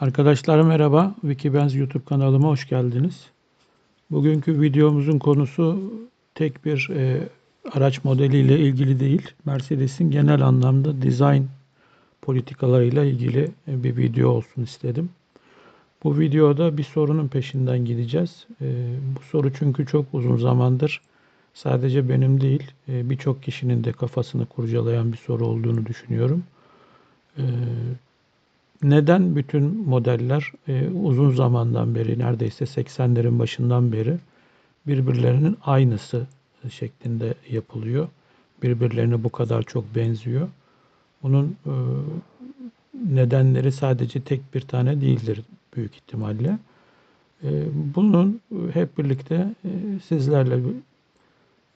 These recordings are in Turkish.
Arkadaşlar merhaba. Wikibenz YouTube kanalıma hoş geldiniz. Bugünkü videomuzun konusu tek bir e, araç modeliyle ilgili değil. Mercedes'in genel anlamda dizayn politikalarıyla ilgili e, bir video olsun istedim. Bu videoda bir sorunun peşinden gideceğiz. E, bu soru çünkü çok uzun zamandır sadece benim değil e, birçok kişinin de kafasını kurcalayan bir soru olduğunu düşünüyorum. E, neden bütün modeller e, uzun zamandan beri neredeyse 80'lerin başından beri birbirlerinin aynısı şeklinde yapılıyor? Birbirlerine bu kadar çok benziyor. Bunun e, nedenleri sadece tek bir tane değildir büyük ihtimalle. E, bunun hep birlikte e, sizlerle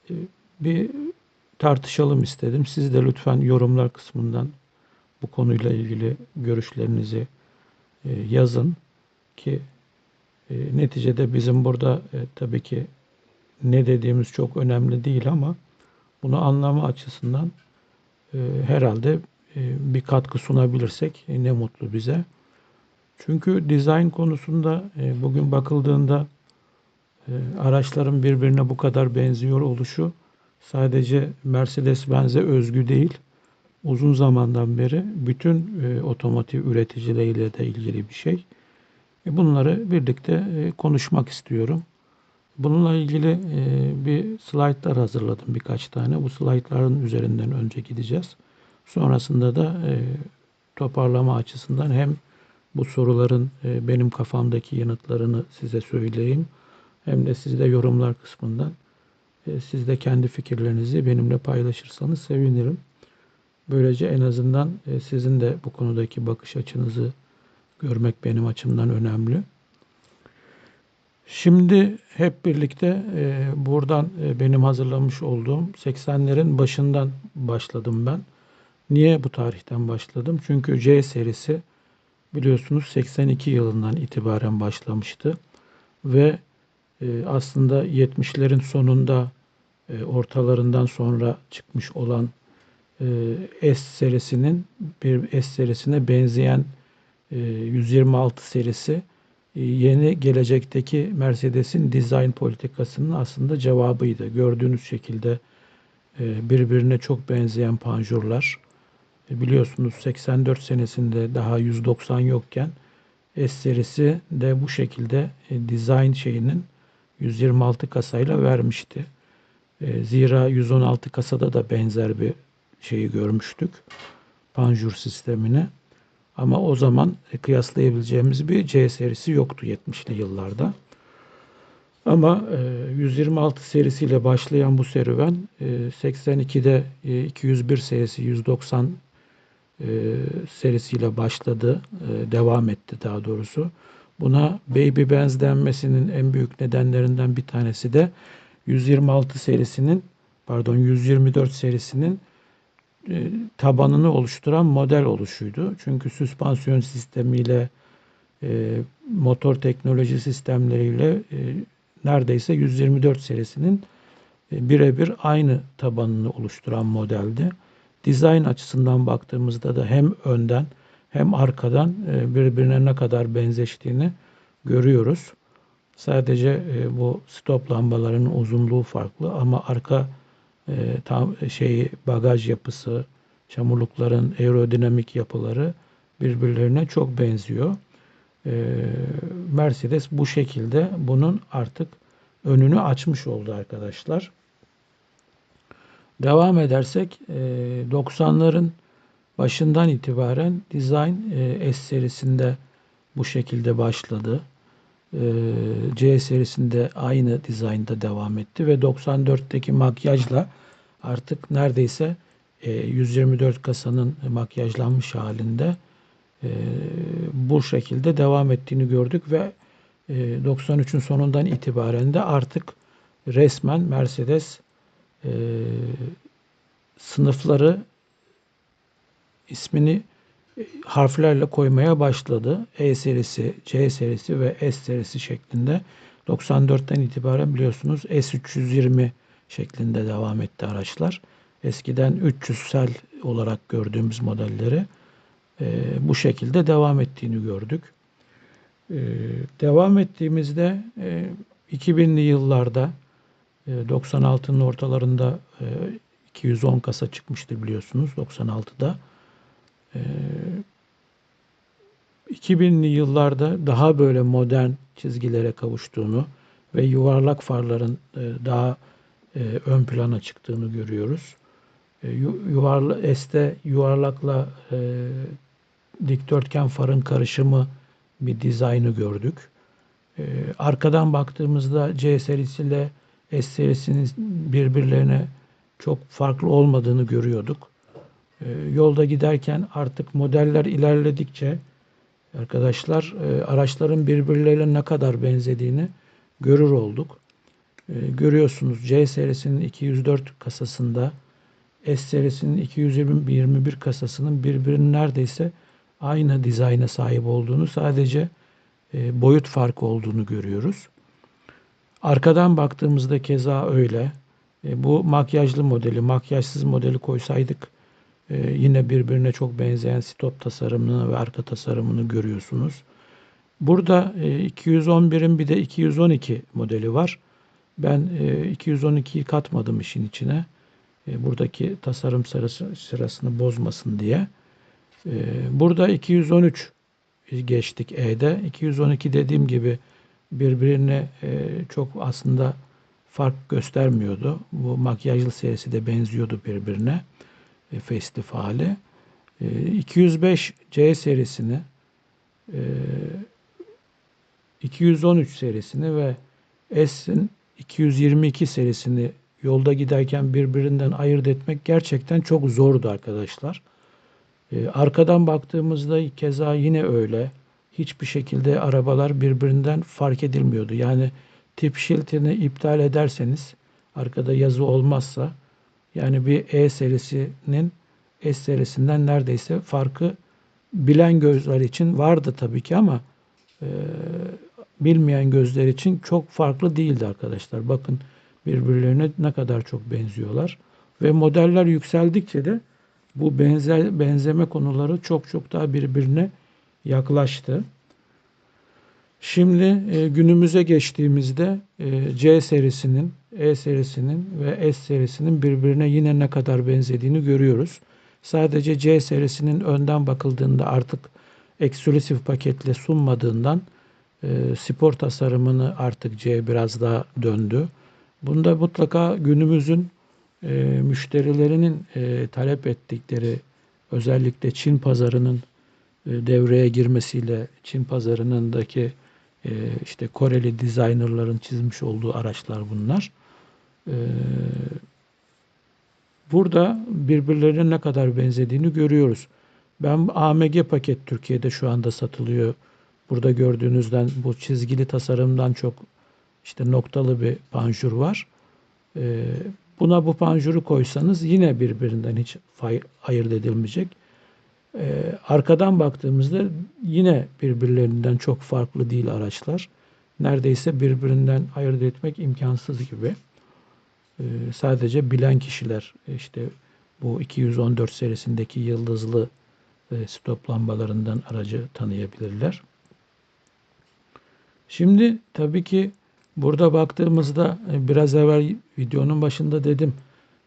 e, bir tartışalım istedim. Siz de lütfen yorumlar kısmından bu konuyla ilgili görüşlerinizi e, yazın ki e, neticede bizim burada e, tabii ki ne dediğimiz çok önemli değil ama bunu anlama açısından herhalde bir katkı sunabilirsek ne mutlu bize. Çünkü dizayn konusunda bugün bakıldığında araçların birbirine bu kadar benziyor oluşu sadece Mercedes-Benz'e özgü değil uzun zamandan beri bütün e, otomotiv üreticileriyle de ilgili bir şey. E, bunları birlikte e, konuşmak istiyorum. Bununla ilgili e, bir slaytlar hazırladım birkaç tane. Bu slaytların üzerinden önce gideceğiz. Sonrasında da e, toparlama açısından hem bu soruların e, benim kafamdaki yanıtlarını size söyleyeyim. Hem de siz de yorumlar kısmından e, siz kendi fikirlerinizi benimle paylaşırsanız sevinirim. Böylece en azından e, sizin de bu konudaki bakış açınızı görmek benim açımdan önemli. Şimdi hep birlikte e, buradan e, benim hazırlamış olduğum 80'lerin başından başladım ben. Niye bu tarihten başladım? Çünkü C serisi biliyorsunuz 82 yılından itibaren başlamıştı. Ve aslında 70'lerin sonunda ortalarından sonra çıkmış olan S serisinin bir S serisine benzeyen 126 e, serisi e, yeni gelecekteki Mercedes'in dizayn politikasının aslında cevabıydı. Gördüğünüz şekilde birbirine çok benzeyen panjurlar. Biliyorsunuz 84 senesinde daha 190 yokken S serisi de bu şekilde dizayn şeyinin 126 kasayla vermişti. Zira 116 kasada da benzer bir şeyi görmüştük. Panjur sistemini. Ama o zaman kıyaslayabileceğimiz bir C serisi yoktu 70'li yıllarda. Ama 126 e, serisiyle başlayan bu serüven 82'de e, 201 e, serisi 190 serisiyle başladı, devam etti daha doğrusu. Buna Baby Benz denmesinin en büyük nedenlerinden bir tanesi de 126 serisinin pardon 124 serisinin e, tabanını oluşturan model oluşuydu. Çünkü süspansiyon sistemiyle e, motor teknoloji sistemleriyle e, neredeyse 124 serisinin e, birebir aynı tabanını oluşturan modeldi. Dizayn açısından baktığımızda da hem önden hem arkadan e, birbirine ne kadar benzeştiğini görüyoruz. Sadece e, bu stop lambalarının uzunluğu farklı ama arka e, tam şeyi bagaj yapısı, çamurlukların aerodinamik yapıları birbirlerine çok benziyor. E, Mercedes bu şekilde bunun artık önünü açmış oldu arkadaşlar. Devam edersek e, 90'ların başından itibaren Design e, S serisinde bu şekilde başladı. E, C serisinde aynı dizaynda devam etti ve 94'teki makyajla artık neredeyse 124 e, kasanın makyajlanmış halinde e, bu şekilde devam ettiğini gördük ve 93'ün sonundan itibaren de artık resmen Mercedes sınıfları ismini harflerle koymaya başladı. E serisi, C serisi ve S serisi şeklinde. 94'ten itibaren biliyorsunuz S320 şeklinde devam etti araçlar. Eskiden 300'sel olarak gördüğümüz modelleri e, bu şekilde devam ettiğini gördük. Ee, devam ettiğimizde e, 2000'li yıllarda e, 96'nın ortalarında e, 210 kasa çıkmıştı biliyorsunuz 96'da. E, 2000'li yıllarda daha böyle modern çizgilere kavuştuğunu ve yuvarlak farların e, daha e, ön plana çıktığını görüyoruz. E, yuvarla, S'te yuvarlakla dikdörtgen farın karışımı bir dizaynı gördük. Arkadan baktığımızda C serisiyle S serisinin birbirlerine çok farklı olmadığını görüyorduk. E, yolda giderken artık modeller ilerledikçe arkadaşlar e, araçların birbirleriyle ne kadar benzediğini görür olduk. E, görüyorsunuz C serisinin 204 kasasında S serisinin 221 kasasının birbirinin neredeyse aynı dizayna sahip olduğunu sadece e, boyut farkı olduğunu görüyoruz. Arkadan baktığımızda keza öyle. E, bu makyajlı modeli, makyajsız modeli koysaydık e, yine birbirine çok benzeyen stop tasarımını ve arka tasarımını görüyorsunuz. Burada e, 211'in bir de 212 modeli var. Ben e, 212'yi katmadım işin içine. E, buradaki tasarım sırası, sırasını bozmasın diye. E, burada 213 geçtik E'de. 212 dediğim gibi birbirine e, çok aslında fark göstermiyordu. Bu makyajlı serisi de benziyordu birbirine. E, festivali. E, 205 C serisini e, 213 serisini ve S'in 222 serisini yolda giderken birbirinden ayırt etmek gerçekten çok zordu arkadaşlar. Arkadan baktığımızda keza yine öyle. Hiçbir şekilde arabalar birbirinden fark edilmiyordu. Yani tip şiltini iptal ederseniz arkada yazı olmazsa yani bir E serisinin S serisinden neredeyse farkı bilen gözler için vardı tabii ki ama e, bilmeyen gözler için çok farklı değildi arkadaşlar. Bakın birbirlerine ne kadar çok benziyorlar. Ve modeller yükseldikçe de bu benzer benzeme konuları çok çok daha birbirine yaklaştı. Şimdi e, günümüze geçtiğimizde e, C serisinin, E serisinin ve S serisinin birbirine yine ne kadar benzediğini görüyoruz. Sadece C serisinin önden bakıldığında artık eksklusif paketle sunmadığından e, spor tasarımını artık C biraz daha döndü. Bunda mutlaka günümüzün e, müşterilerinin e, talep ettikleri özellikle Çin pazarının e, devreye girmesiyle Çin pazarınındaki e, işte Koreli dizaynerların çizmiş olduğu araçlar bunlar. E, burada birbirlerine ne kadar benzediğini görüyoruz. Ben AMG paket Türkiye'de şu anda satılıyor. Burada gördüğünüzden bu çizgili tasarımdan çok işte noktalı bir panjur var. Ee, buna bu panjuru koysanız yine birbirinden hiç ayırt edilmeyecek. Ee, arkadan baktığımızda yine birbirlerinden çok farklı değil araçlar. Neredeyse birbirinden ayırt etmek imkansız gibi. Ee, sadece bilen kişiler işte bu 214 serisindeki yıldızlı e, stop lambalarından aracı tanıyabilirler. Şimdi tabii ki Burada baktığımızda e, biraz evvel videonun başında dedim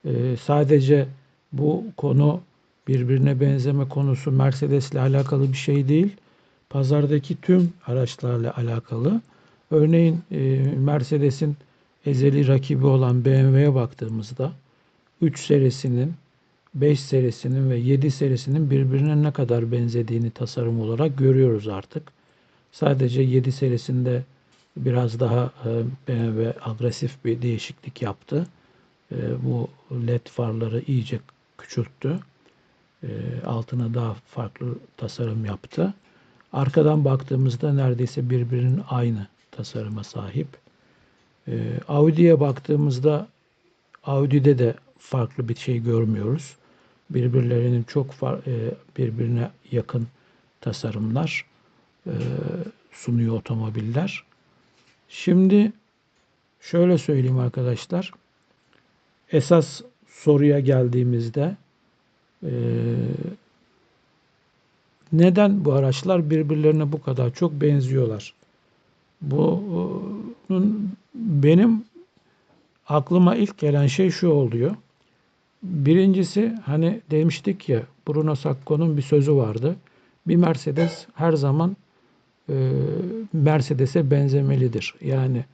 e, sadece bu konu birbirine benzeme konusu Mercedes ile alakalı bir şey değil. Pazardaki tüm araçlarla alakalı. Örneğin e, Mercedes'in ezeli rakibi olan BMW'ye baktığımızda 3 serisinin 5 serisinin ve 7 serisinin birbirine ne kadar benzediğini tasarım olarak görüyoruz artık. Sadece 7 serisinde biraz daha e, BMW agresif bir değişiklik yaptı. E, bu led farları iyice küçülttü. E, altına daha farklı tasarım yaptı. Arkadan baktığımızda neredeyse birbirinin aynı tasarıma sahip. Audi'ye baktığımızda Audi'de de farklı bir şey görmüyoruz. Birbirlerinin çok birbirine yakın tasarımlar sunuyor otomobiller. Şimdi şöyle söyleyeyim arkadaşlar. Esas soruya geldiğimizde e, neden bu araçlar birbirlerine bu kadar çok benziyorlar? Bunun benim aklıma ilk gelen şey şu oluyor. Birincisi hani demiştik ya Bruno Sacco'nun bir sözü vardı. Bir Mercedes her zaman e, Mercedes'e benzemelidir. Yani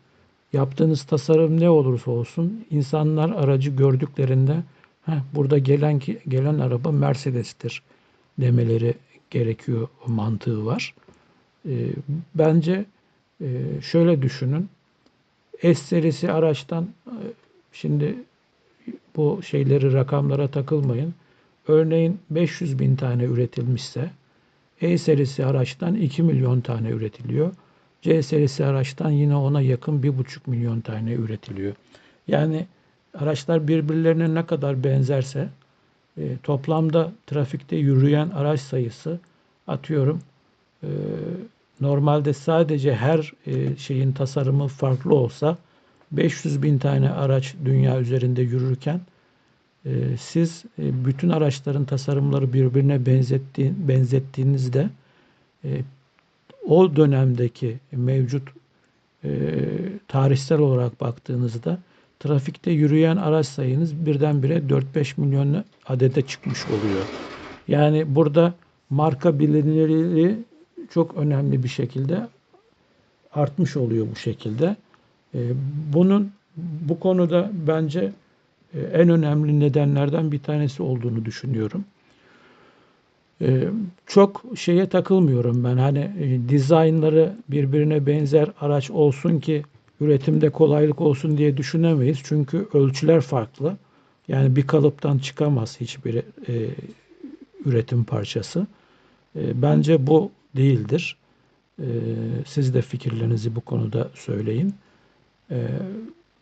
yaptığınız tasarım ne olursa olsun insanlar aracı gördüklerinde Heh, burada gelen ki gelen araba Mercedes'tir demeleri gerekiyor mantığı var. E, bence e, şöyle düşünün. S serisi araçtan e, şimdi bu şeyleri rakamlara takılmayın. Örneğin 500 bin tane üretilmişse E serisi araçtan 2 milyon tane üretiliyor. C serisi araçtan yine ona yakın 1,5 milyon tane üretiliyor. Yani araçlar birbirlerine ne kadar benzerse e, toplamda trafikte yürüyen araç sayısı atıyorum e, normalde sadece her e, şeyin tasarımı farklı olsa 500 bin tane araç dünya üzerinde yürürken e, siz e, bütün araçların tasarımları birbirine benzetti, benzettiğinizde o dönemdeki mevcut tarihsel olarak baktığınızda trafikte yürüyen araç sayınız birdenbire 4-5 milyon adede çıkmış oluyor. Yani burada marka bilinirliği çok önemli bir şekilde artmış oluyor bu şekilde. Ee, bunun bu konuda bence e, en önemli nedenlerden bir tanesi olduğunu düşünüyorum. Ee, çok şeye takılmıyorum ben. Hani e, dizaynları birbirine benzer araç olsun ki üretimde kolaylık olsun diye düşünemeyiz. Çünkü ölçüler farklı. Yani bir kalıptan çıkamaz hiçbir e, üretim parçası. E, bence bu değildir. E, siz de fikirlerinizi bu konuda söyleyin. E,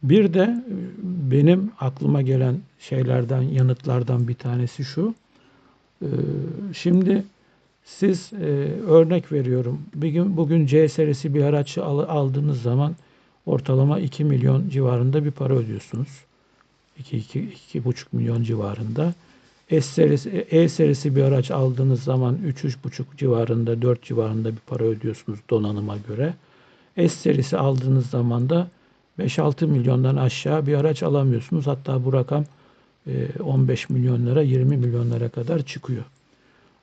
bir de benim aklıma gelen şeylerden, yanıtlardan bir tanesi şu. E, şimdi siz e, örnek veriyorum. Bir gün bugün C serisi bir araç aldığınız zaman ortalama 2 milyon civarında bir para ödüyorsunuz. 2-2,5 milyon civarında. S serisi, E serisi bir araç aldığınız zaman 3-3,5 civarında, 4 civarında bir para ödüyorsunuz donanıma göre. S serisi aldığınız zaman da 5-6 milyondan aşağı bir araç alamıyorsunuz. Hatta bu rakam 15 e, milyonlara, 20 milyonlara kadar çıkıyor.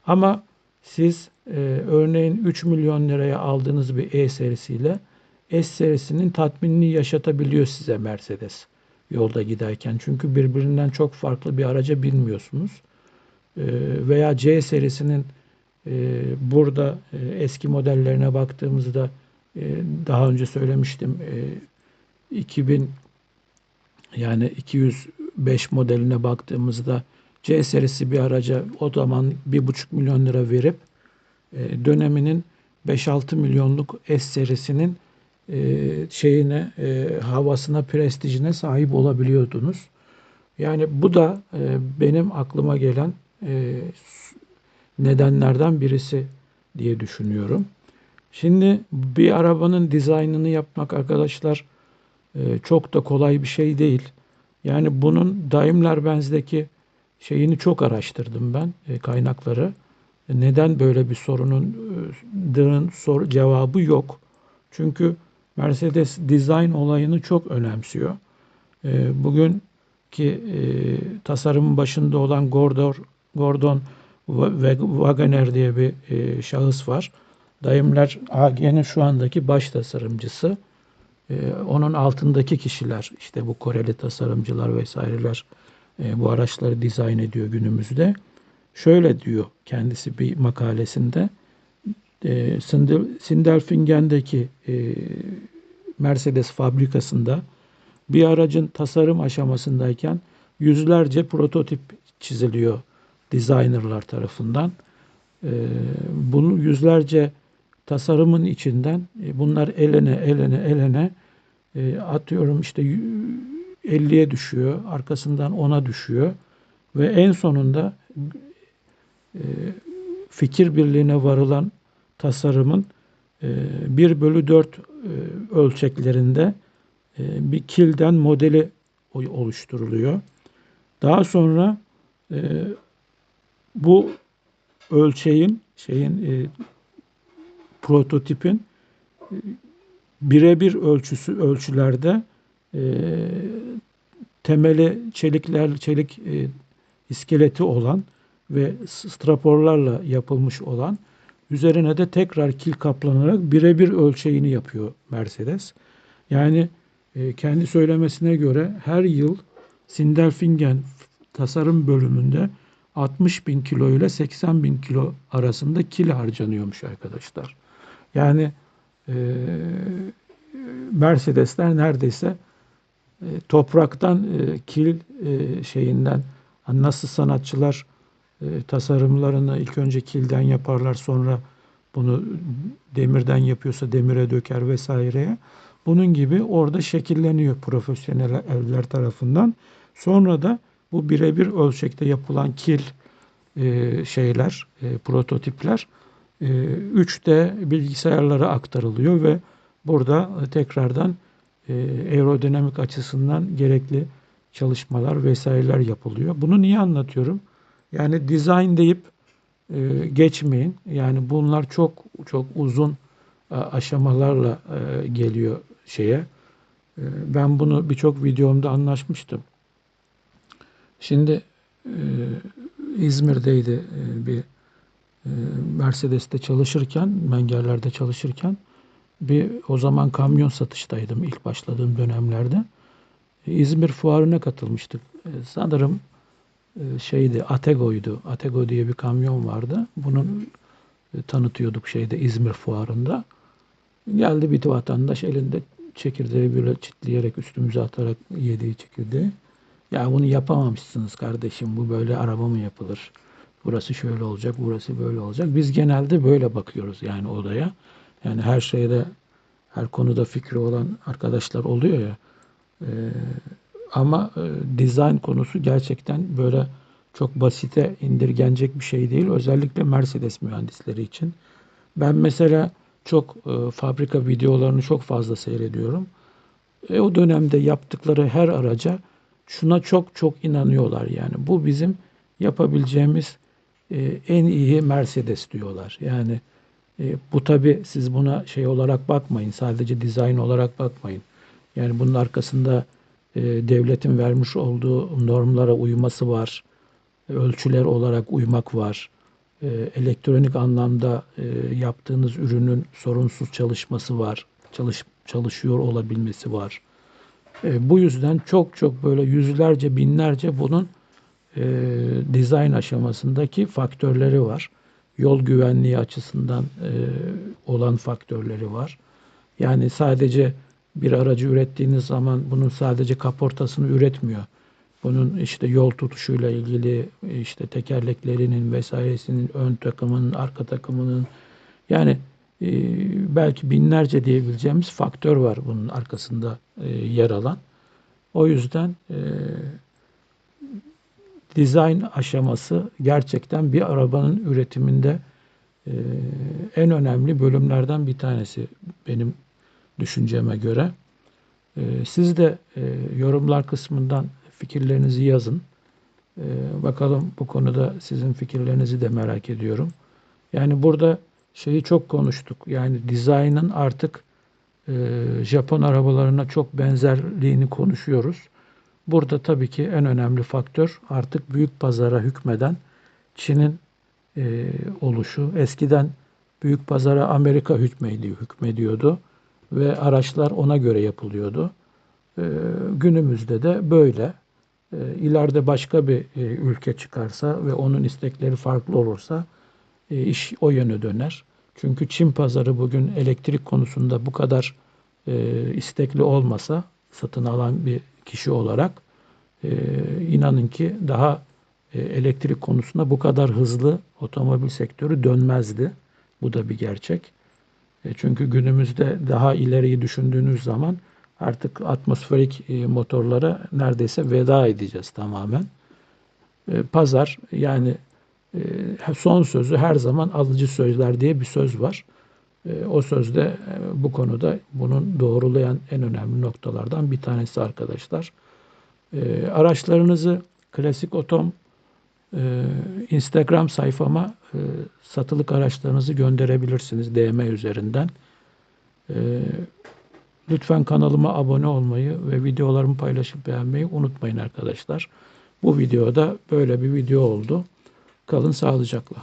Ama siz e, örneğin 3 milyon liraya aldığınız bir E serisiyle S serisinin tatminini yaşatabiliyor size Mercedes yolda giderken. Çünkü birbirinden çok farklı bir araca binmiyorsunuz. Ee, veya C serisinin e, burada e, eski modellerine baktığımızda e, daha önce söylemiştim 2000 yani 205 modeline baktığımızda C serisi bir araca o zaman 1,5 milyon lira verip döneminin 5-6 milyonluk S serisinin şeyine, e, havasına, prestijine sahip olabiliyordunuz. Yani bu da e, benim aklıma gelen nedenlerden birisi diye düşünüyorum. Şimdi bir arabanın dizaynını yapmak arkadaşlar çok da kolay bir şey değil. Yani bunun Daimler Benz'deki şeyini çok araştırdım ben kaynakları. Neden böyle bir sorunun sor, cevabı yok. Çünkü Mercedes design olayını çok önemsiyor. E, bugün ki e, tasarımın başında olan Gordon, Gordon Wagoner diye bir e, şahıs var. Daimler AG'nin şu andaki baş tasarımcısı. E, onun altındaki kişiler işte bu Koreli tasarımcılar vesaireler e, bu araçları dizayn ediyor günümüzde. Şöyle diyor kendisi bir makalesinde e, Sindelfingen'deki Mercedes fabrikasında bir aracın tasarım aşamasındayken yüzlerce prototip çiziliyor designerlar tarafından. E, bunu yüzlerce tasarımın içinden e, bunlar elene elene elene e, atıyorum işte 50'ye düşüyor, arkasından 10'a düşüyor ve en sonunda e, fikir birliğine varılan tasarımın 1 e, bölü 4 e, ölçeklerinde e, bir kilden modeli oluşturuluyor. Daha sonra bu ölçeğin şeyin prototipin birebir ölçüsü ölçülerde e, temeli çelikler çelik e, iskeleti olan ve straporlarla yapılmış olan üzerine de tekrar kil kaplanarak birebir ölçeğini yapıyor Mercedes. Yani e, kendi söylemesine göre her yıl Sindelfingen tasarım bölümünde 60 bin kilo ile 80 bin kilo arasında kil harcanıyormuş arkadaşlar. Yani e, Mercedesler neredeyse e, topraktan e, kil e, şeyinden nasıl sanatçılar e, tasarımlarını ilk önce kilden yaparlar sonra bunu demirden yapıyorsa demire döker vesaireye. Bunun gibi orada şekilleniyor profesyonel evler tarafından. Sonra da bu birebir ölçekte yapılan kil e, şeyler, e, prototipler e, 3D bilgisayarlara aktarılıyor ve burada tekrardan aerodinamik açısından gerekli çalışmalar vesaireler yapılıyor. Bunu niye anlatıyorum? Yani design deyip e, geçmeyin. Yani bunlar çok çok uzun e, aşamalarla e, geliyor şeye. E, ben bunu birçok videomda anlaşmıştım. Şimdi e, İzmir'deydi e, bir e, Mercedes'te çalışırken, mengerlerde çalışırken bir o zaman kamyon satıştaydım ilk başladığım dönemlerde. İzmir fuarına katılmıştık. E, sanırım şeydi Atego'ydu. Atego diye bir kamyon vardı. Bunun e, tanıtıyorduk şeyde İzmir fuarında. Geldi bir vatandaş elinde çekirdeği böyle çitleyerek üstümüze atarak yediği çekirdeği. Ya bunu yapamamışsınız kardeşim. Bu böyle araba mı yapılır? Burası şöyle olacak, burası böyle olacak. Biz genelde böyle bakıyoruz yani odaya. Yani her şeyde, her konuda fikri olan arkadaşlar oluyor ya. Ee, ama e, dizayn konusu gerçekten böyle çok basite indirgenecek bir şey değil. Özellikle Mercedes mühendisleri için. Ben mesela çok e, fabrika videolarını çok fazla seyrediyorum. E, o dönemde yaptıkları her araca şuna çok çok inanıyorlar yani. Bu bizim yapabileceğimiz e, en iyi Mercedes diyorlar. Yani e, bu tabi siz buna şey olarak bakmayın. Sadece dizayn olarak bakmayın. Yani bunun arkasında devletin vermiş olduğu normlara uyması var. Ölçüler olarak uymak var. E, elektronik anlamda e, yaptığınız ürünün sorunsuz çalışması var. Çalış, çalışıyor olabilmesi var. E, bu yüzden çok çok böyle yüzlerce binlerce bunun e, dizayn aşamasındaki faktörleri var. Yol güvenliği açısından e, olan faktörleri var. Yani sadece bir aracı ürettiğiniz zaman bunun sadece kaportasını üretmiyor. Bunun işte yol tutuşuyla ilgili işte tekerleklerinin vesairesinin ön takımının, arka takımının yani e, belki binlerce diyebileceğimiz faktör var bunun arkasında e, yer alan. O yüzden e, dizayn aşaması gerçekten bir arabanın üretiminde e, en önemli bölümlerden bir tanesi benim düşünceme göre. E, siz de e, yorumlar kısmından fikirlerinizi yazın. E, bakalım bu konuda sizin fikirlerinizi de merak ediyorum. Yani burada şeyi çok konuştuk. Yani dizaynın artık e, Japon arabalarına çok benzerliğini konuşuyoruz. Burada tabii ki en önemli faktör artık büyük pazara hükmeden Çin'in e, oluşu. Eskiden büyük pazara Amerika hükmediyor, hükmediyordu ve araçlar ona göre yapılıyordu. E, günümüzde de böyle. E, başka bir e, ülke çıkarsa ve onun istekleri farklı olursa e, iş o yöne döner. Çünkü Çin pazarı bugün elektrik konusunda bu kadar e, istekli olmasa satın alan bir kişi olarak inanın ki daha elektrik konusunda bu kadar hızlı otomobil sektörü dönmezdi. Bu da bir gerçek. E, çünkü günümüzde daha ileriyi düşündüğünüz zaman artık atmosferik e, motorlara neredeyse veda edeceğiz tamamen. E, pazar yani son sözü her zaman alıcı sözler diye bir söz var. O sözde bu konuda bunun doğrulayan en önemli noktalardan bir tanesi arkadaşlar. Araçlarınızı klasik otom e, Instagram sayfama e, satılık araçlarınızı gönderebilirsiniz DM üzerinden. E, lütfen kanalıma abone olmayı ve videolarımı paylaşıp beğenmeyi unutmayın arkadaşlar. Bu videoda böyle bir video oldu. Kalın sağlıcakla.